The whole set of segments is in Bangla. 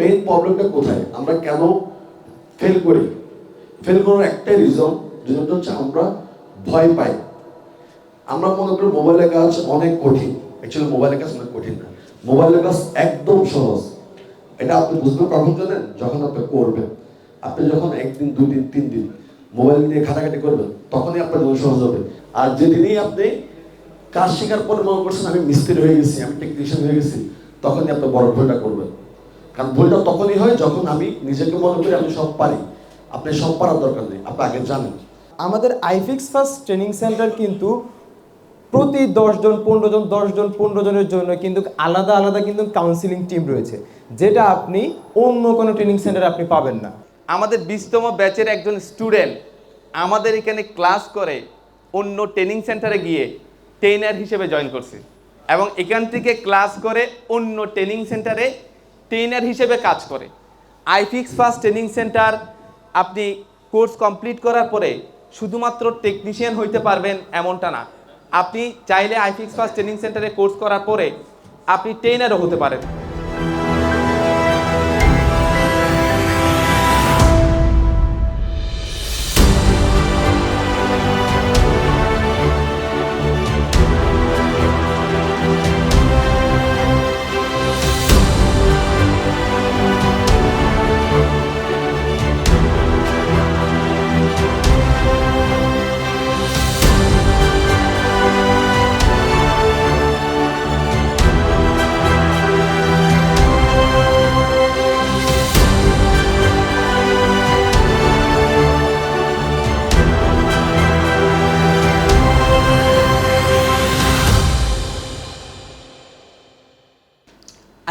মেইন প্রবলেমটা কোথায়? আমরা কেন ফেল করি? ফেল করার একটাই রিজন রিজনটা হচ্ছে আমরা ভয় পাই। আমরা মনে করি মোবাইলের কাজ অনেক কঠিন। অ্যাকচুয়ালি মোবাইলের কাজ অনেক কঠিন না। মোবাইলের কাজ একদম সহজ। এটা আপনি কখন জানেন যখন আপনি করবেন। আপনি যখন একদিন দুই দিন তিন দিন মোবাইল নিয়ে ঘাটাঘাটি করবেন, তখনই আপনার জন্য সহজ হবে। আর যেদিনই আপনি কাজ শেখার পরে মনে করছেন, আমি মিস্ত্রি হয়ে গেছি, আমি টেকনিশিয়ান হয়ে গেছি, তখনই আপনি বড় ভুলটা করবেন। কারণ ভুলটা তখনই হয় যখন আমি নিজেকে মনে করি আমি সব পারি। আপনি সব পারার দরকার নেই আপনি আগে জানেন। আমাদের আইফিক্স ফার্স্ট ট্রেনিং সেন্টার কিন্তু প্রতি দশজন পনেরো জন দশজন পনেরো জনের জন্য কিন্তু আলাদা আলাদা কিন্তু কাউন্সিলিং টিম রয়েছে যেটা আপনি অন্য কোনো ট্রেনিং সেন্টারে আপনি পাবেন না। আমাদের বিশতম ব্যাচের একজন স্টুডেন্ট আমাদের এখানে ক্লাস করে অন্য ট্রেনিং সেন্টারে গিয়ে ট্রেনার হিসেবে জয়েন করছে এবং এখান থেকে ক্লাস করে অন্য ট্রেনিং সেন্টারে ট্রেনার হিসেবে কাজ করে। আইফিক্স ফার্স্ট ট্রেনিং সেন্টার আপনি কোর্স কমপ্লিট করার পরে শুধুমাত্র টেকনিশিয়ান হইতে পারবেন এমনটা না। আপনি চাইলে আইফিক্স ফার্স্ট ট্রেনিং সেন্টারে কোর্স করার পরে আপনি ট্রেনারও হতে পারেন।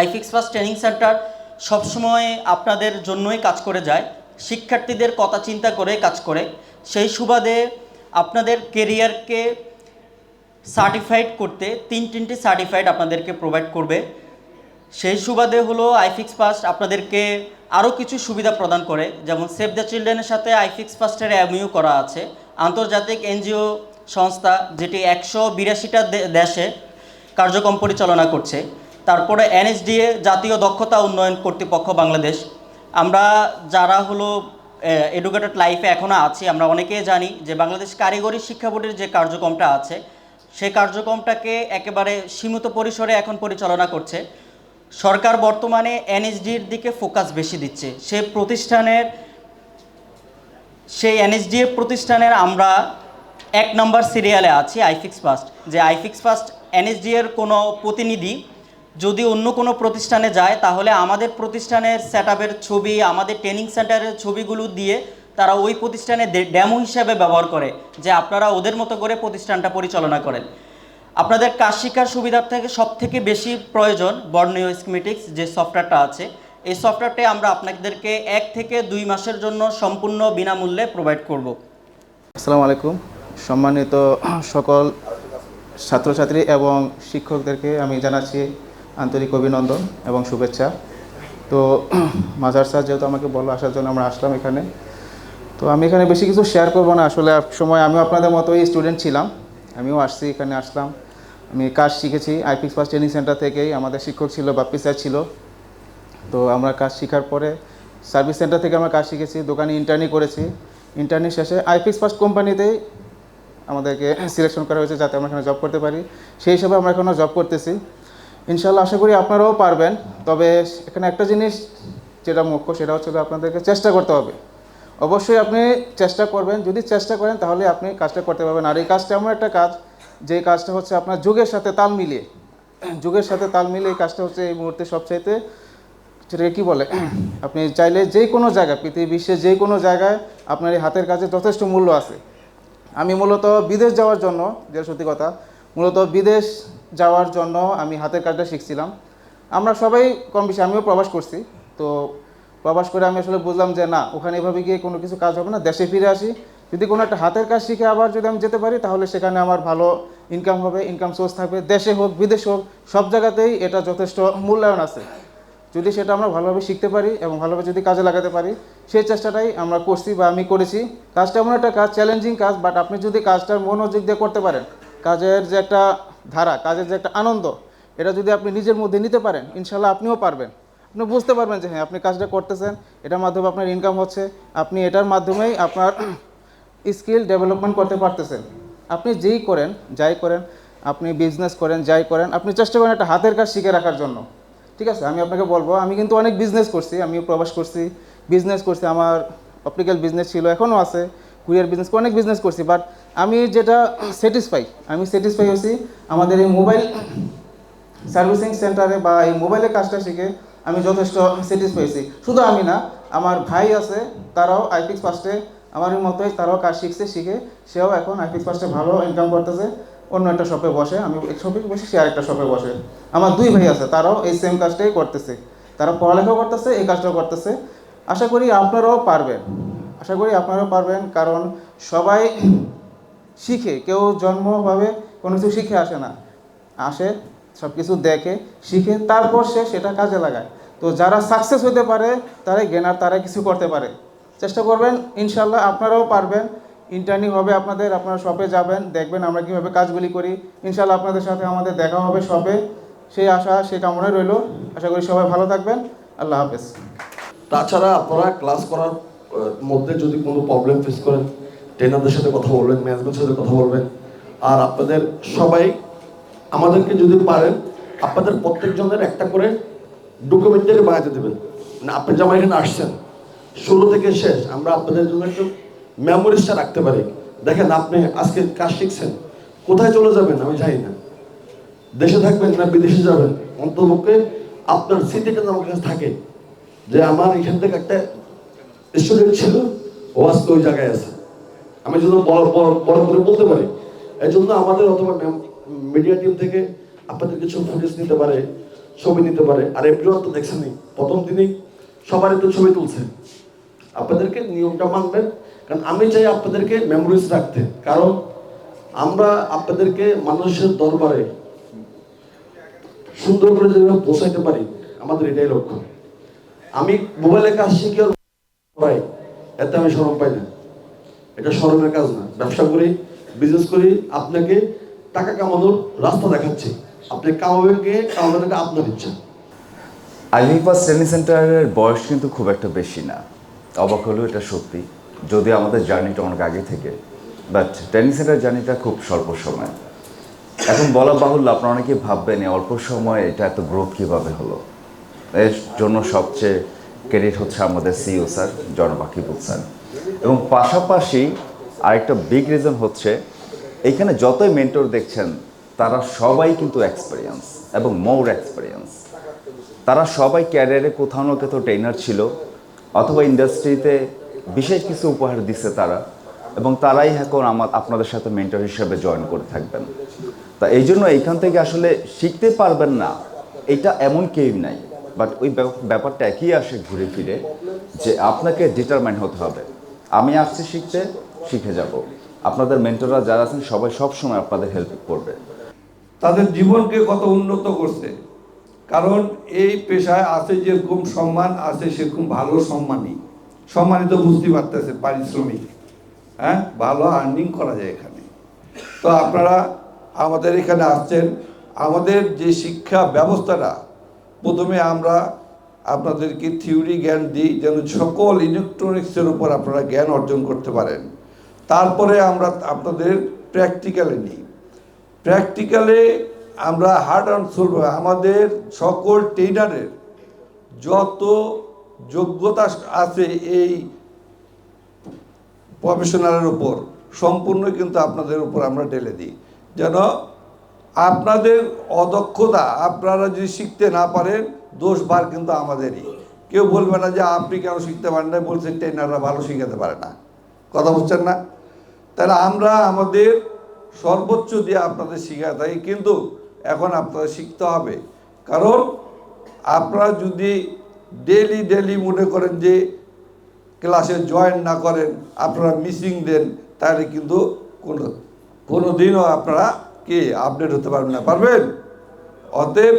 আইফিক্স ফার্স্ট ট্রেনিং সেন্টার সবসময় আপনাদের জন্যই কাজ করে যায়, শিক্ষার্থীদের কথা চিন্তা করে কাজ করে। সেই সুবাদে আপনাদের কেরিয়ারকে সার্টিফাইড করতে তিন তিনটি সার্টিফাইড আপনাদেরকে প্রোভাইড করবে। সেই সুবাদে হলো আইফিক্স ফার্স্ট আপনাদেরকে আরও কিছু সুবিধা প্রদান করে, যেমন সেভ দ্য চিলড্রেনের সাথে আইফিক্স ফার্স্টের এমইউ করা আছে। আন্তর্জাতিক এনজিও সংস্থা যেটি একশো বিরাশিটা দেশে কার্যক্রম পরিচালনা করছে। তারপরে এনএসডিএ, জাতীয় দক্ষতা উন্নয়ন কর্তৃপক্ষ বাংলাদেশ। আমরা যারা হলো এডুকেটেড লাইফে এখনও আছি, আমরা অনেকেই জানি যে বাংলাদেশ কারিগরি শিক্ষা বোর্ডের যে কার্যক্রমটা আছে সেই কার্যক্রমটাকে একেবারে সীমিত পরিসরে এখন পরিচালনা করছে। সরকার বর্তমানে এনএসডির দিকে ফোকাস বেশি দিচ্ছে। সে প্রতিষ্ঠানের, সেই এনএসডিএ প্রতিষ্ঠানের আমরা এক নম্বর সিরিয়ালে আছি আইফিক্স ফার্স্ট যে আইফিক্স ফার্স্ট এনএসডি এর কোনো প্রতিনিধি যদি অন্য কোনো প্রতিষ্ঠানে যায়, তাহলে আমাদের প্রতিষ্ঠানের সেট ছবি, আমাদের ট্রেনিং সেন্টারের ছবিগুলো দিয়ে তারা ওই প্রতিষ্ঠানে ডেমো হিসাবে ব্যবহার করে, যে আপনারা ওদের মতো করে প্রতিষ্ঠানটা পরিচালনা করেন। আপনাদের কাজ শিক্ষার সুবিধার থেকে সব থেকে বেশি প্রয়োজন বর্ণীয় স্কিমেটিক্স যে সফটওয়্যারটা আছে। এই সফটওয়্যারটা আমরা আপনাদেরকে এক থেকে দুই মাসের জন্য সম্পূর্ণ বিনামূল্যে প্রোভাইড করব। আসসালামু আলাইকুম। সম্মানিত সকল ছাত্রছাত্রী এবং শিক্ষকদেরকে আমি জানাচ্ছি আন্তরিক অভিনন্দন এবং শুভেচ্ছা। তো, মাজার স্যার যেহেতু আমাকে বলল আসার জন্য আমরা আসলাম এখানে, তো আমি এখানে বেশি কিছু শেয়ার করব না। আসলে এক সময় আমিও আপনাদের মতোই স্টুডেন্ট ছিলাম, আমিও আসছি, এখানে আসলাম। আমি কাজ শিখেছি আইপিক্স ফার্স্ট ট্রেনিং সেন্টার থেকেই আমাদের শিক্ষক ছিল, বাপ্পি স্যার ছিল। তো আমরা কাজ শেখার পরে সার্ভিস সেন্টার থেকে আমরা কাজ শিখেছি, দোকানে ইন্টার্নি করেছি। ইন্টার্নি শেষে আইপিক্স ফার্স্ট কোম্পানিতেই আমাদেরকে সিলেকশন করা হয়েছে যাতে আমরা এখানে জব করতে পারি। সেই হিসাবে আমরা এখনও জব করতেছি। ইনশাল্লাহ আশা করি আপনারাও পারবেন। তবে এখানে একটা জিনিস যেটা মুখ্য, সেটা হচ্ছে আপনাদেরকে চেষ্টা করতে হবে। অবশ্যই আপনি চেষ্টা করবেন, যদি চেষ্টা করেন তাহলে আপনি কাজটা করতে পারবেন। আর এই কাজটা এমন একটা কাজ, যে কাজটা হচ্ছে আপনার যুগের সাথে তাল মিলিয়ে। যুগের সাথে তাল মিলিয়ে এই কাজটা হচ্ছে এই মুহূর্তে সবচাইতে সেটাকে কী বলে? আপনি চাইলে যে কোনো জায়গায় পৃথিবী বিশ্বের যে কোনো জায়গায় আপনার এই হাতের কাজে যথেষ্ট মূল্য আছে। আমি মূলত বিদেশ যাওয়ার জন্য যে সত্যি কথা, মূলত বিদেশ যাওয়ার জন্য আমি হাতের কাজটা শিখছিলাম। আমরা সবাই কম বেশি, আমিও প্রবাস করছি। তো প্রবাস করে আমি আসলে বুঝলাম যে না, ওখানে এভাবে গিয়ে কোনো কিছু কাজ হবে না, দেশে ফিরে আসি। যদি কোনো একটা হাতের কাজ শিখে আবার যদি আমি যেতে পারি, তাহলে সেখানে আমার ভালো ইনকাম হবে ইনকাম সোর্স থাকবে। দেশে হোক, বিদেশে হোক, সব জায়গাতেই এটা যথেষ্ট মূল্যায়ন আছে। যদি সেটা আমরা ভালোভাবে শিখতে পারি এবং ভালোভাবে যদি কাজে লাগাতে পারি, সেই চেষ্টাটাই আমরা করছি বা আমি করেছি। কাজটা এমন একটা কাজ চ্যালেঞ্জিং কাজ বাট আপনি যদি কাজটার মনোযোগ দিয়ে করতে পারেন, কাজের যে একটা ধারা, কাজের যে একটা আনন্দ, এটা যদি আপনি নিজের মধ্যে নিতে পারেন ইনশাল্লাহ আপনিও পারবেন। আপনি বুঝতে পারবেন যে হ্যাঁ আপনি কাজটা করতেছেন, এটার মাধ্যমে আপনার ইনকাম হচ্ছে, আপনি এটার মাধ্যমেই আপনার স্কিল ডেভেলপমেন্ট করতে পারতেছেন। আপনি যেই করেন, যাই করেন, আপনি বিজনেস করেন, যাই করেন, আপনি চেষ্টা করেন একটা হাতের কাজ শিখে রাখার জন্য। ঠিক আছে? আমি আপনাকে বলব, আমি কিন্তু অনেক বিজনেস করছি আমি প্রবাস করছি বিজনেস করছি, আমার অপটিক্যাল বিজনেস ছিল, এখনও আছে কুরিয়ার বিজনেস অনেক বিজনেস করছি বাট আমি যেটা স্যাটিসফাই আমি স্যাটিসফাই হয়েছি আমাদের এই মোবাইল সার্ভিসিং সেন্টারে বা এই মোবাইলের কাজটা শিখে আমি যথেষ্ট স্যাটিসফাই হয়েছি। শুধু আমি না, আমার ভাই আছে, তারাও আইপিক্স ফার্স্টে আমার মতোই তারাও কাজ শিখছে, শিখে সেও এখন আইপিক্স ফার্স্টে ভালো ইনকাম করতেছে। অন্য একটা শপে বসে, আমি এক শপে বসে, সে আরেকটা শপে বসে। আমার দুই ভাই আছে, তারাও এই সেম কাজটাই করতেছে। তারা পড়ালেখাও করতেছে, এই কাজটাও করতেছে। আশা করি আপনারাও পারবেন। আশা করি আপনারাও পারবেন, কারণ সবাই শিখে, কেউ জন্মভাবে কোনো কিছু শিখে আসে না। আসে সব কিছু দেখে, শিখে, তারপর সে সেটা কাজে লাগায়। তো যারা সাকসেস হতে পারে, তারাই গেনার তারাই কিছু করতে পারে। চেষ্টা করবেন ইনশাল্লাহ আপনারাও পারবেন। ইন্টার্নিং হবে আপনাদের, আপনারা শপে যাবেন, দেখবেন আমরা কীভাবে কাজগুলি করি। ইনশাল্লাহ আপনাদের সাথে আমাদের দেখা হবে শপে সেই আশা, সেই কামনায় রইল। আশা করি সবাই ভালো থাকবেন। আল্লাহ হাফেজ। তাছাড়া আপনারা ক্লাস করার মধ্যে যদি কোনো প্রবলেম ফেস করেন ট্রেনারদের সাথে কথা বলবেন ম্যানেজমেন্টের সাথে কথা বলবেন। আর আপনাদের সবাই আমাদেরকে যদি পারেন, আপনাদের প্রত্যেকজনের একটা করে ডকুমেন্টারি বানাতে দেবেন। না আপনি যেমন এখানে আসছেন, শুরু থেকে শেষ, আমরা আপনাদের জন্য একটু মেমোরিজটা রাখতে পারি। দেখেন আপনি আজকে কাজ শিখছেন, কোথায় চলে যাবেন আমি জানি না। দেশে থাকবেন না বিদেশে যাবেন অন্তপক্ষে আপনার স্মৃতিটা আমার কাছে থাকে। যে আমার এখান থেকে একটা স্টুডেন্ট ছিল, ও আজকে ওই জায়গায় আছে। আমি যদি বড় বড় করে বলতে পারি। এই জন্য আমাদের অথবা মিডিয়া টিম থেকে আপনাদের কিছু ফুটেজ নিতে পারে, ছবি নিতে পারে। আর এভরিওয়ান তো দেখছেনই প্রথম দিনই সবারই তো ছবি তুলছে। আপনাদেরকে নিয়মটা মানবেন, কারণ আমি চাই আপনাদেরকে মেমোরিজ রাখতে। কারণ আমরা আপনাদেরকে মানুষের দরবারে সুন্দর করে যেভাবে পৌঁছাইতে পারি, আমাদের এটাই লক্ষ্য। আমি মোবাইলে কাজ শিখি এতে আমি শরম পাই না। এটা স্মরণের কাজ না। ব্যবসা করি বিজনেস করি, আপনাকে টাকা কামানোর রাস্তা দেখাচ্ছে। আপনি কামাবেন কে কামাবেন আপনার ইচ্ছা। পাস ট্রেনিং সেন্টারের বয়স কিন্তু খুব একটা বেশি না। অবাক হলেও এটা সত্যি। যদি আমাদের জার্নিটা অনেক আগে থেকে। বাট ট্রেনিং সেন্টার জার্নিটা খুব স্বল্প সময়। এখন বলা বাহুল্য, আপনারা অনেকে ভাববেন অল্প সময়ে এটা এত গ্রোথ কীভাবে হলো? এর জন্য সবচেয়ে ক্রেডিট হচ্ছে আমাদের সিইও স্যার জনবাকিবুল স্যার। এবং পাশাপাশি আরেকটা বিগ রিজন হচ্ছে, এখানে যতই মেন্টর দেখছেন, তারা সবাই কিন্তু এক্সপিরিয়েন্স এবং মোর এক্সপিরিয়েন্স তারা সবাই ক্যারিয়ারে কোথাও না কোথাও ট্রেনার ছিল অথবা ইন্ডাস্ট্রিতে বিশেষ কিছু উপহার দিছে তারা এবং তারাই এখন আমার, আপনাদের সাথে মেন্টর হিসেবে জয়েন করে থাকবেন। তা এই জন্য এইখান থেকে আসলে শিখতে পারবেন না, এটা এমন কেউ নাই। বাট ওই ব্যাপ- ব্যাপারটা একই আসে ঘুরে ফিরে যে আপনাকে ডিটারমাইন হতে হবে। আমি আসছি শিখতে, শিখে যাব। আপনাদের মেন্টররা যারা আছেন, সবাই সবসময় আপনাদের হেল্প করবে। তাদের জীবনকে কত উন্নত করছে। কারণ এই পেশায় আছে যেরকম সম্মান, আছে সেরকম ভালো সম্মানই। সম্মানিত বুঝতে পারতেছে, পারিশ্রমিক। হ্যাঁ? ভালো আর্নিং করা যায় এখানে। তো আপনারা আমাদের এখানে আসছেন। আমাদের যে শিক্ষা ব্যবস্থাটা, প্রথমে আমরা আপনাদেরকে থিওরি জ্ঞান দিই যেন সকল ইলেকট্রনিক্সের উপর আপনারা জ্ঞান অর্জন করতে পারেন। তারপরে আমরা আপনাদের প্র্যাকটিক্যালে নিই। প্র্যাকটিক্যালে আমরা হার্ড অ্যান্ড সোল আমাদের সকল ট্রেনারের যত যোগ্যতা আছে এই প্রফেশনালের উপর, সম্পূর্ণ কিন্তু আপনাদের উপর আমরা ঢেলে দিই। যেন আপনাদের অদক্ষতা আপনারা যদি শিখতে না পারেন, দোষ বার কিন্তু আমাদেরই। কেউ বলবে না যে আপনি কেন শিখতে পারেন না বলছেন ট্রেনাররা ভালো শিখাতে পারে না। কথা বুঝছেন না? তাহলে আমরা আমাদের সর্বোচ্চ দিয়ে আপনাদের শিখাতে থাকি, কিন্তু এখন আপনাদের শিখতে হবে। কারণ আপনারা যদি ডেলি ডেলি মনে করেন যে ক্লাসে জয়েন না করেন, আপনারা মিসিং দেন, তাহলে কিন্তু কোনো কোনো দিনও আপনারা কি আপডেট হতে পারবেন না। পারবেন? অতএব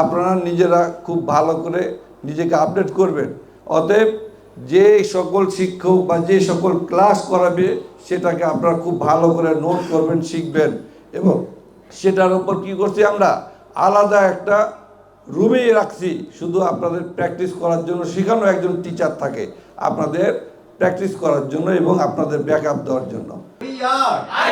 আপনারা নিজেরা খুব ভালো করে নিজেকে আপডেট করবেন। অতএব যে সকল শিক্ষক বা যে সকল ক্লাস করাবে সেটাকে আপনারা খুব ভালো করে নোট করবেন শিখবেন এবং সেটার উপর কি করছি আমরা? আলাদা একটা রুমেই রাখছি। শুধু আপনাদের প্র্যাকটিস করার জন্য সেখানেও একজন টিচার থাকে। আপনাদের প্র্যাকটিস করার জন্য এবং আপনাদের ব্যাকআপ দেওয়ার জন্য। We are. I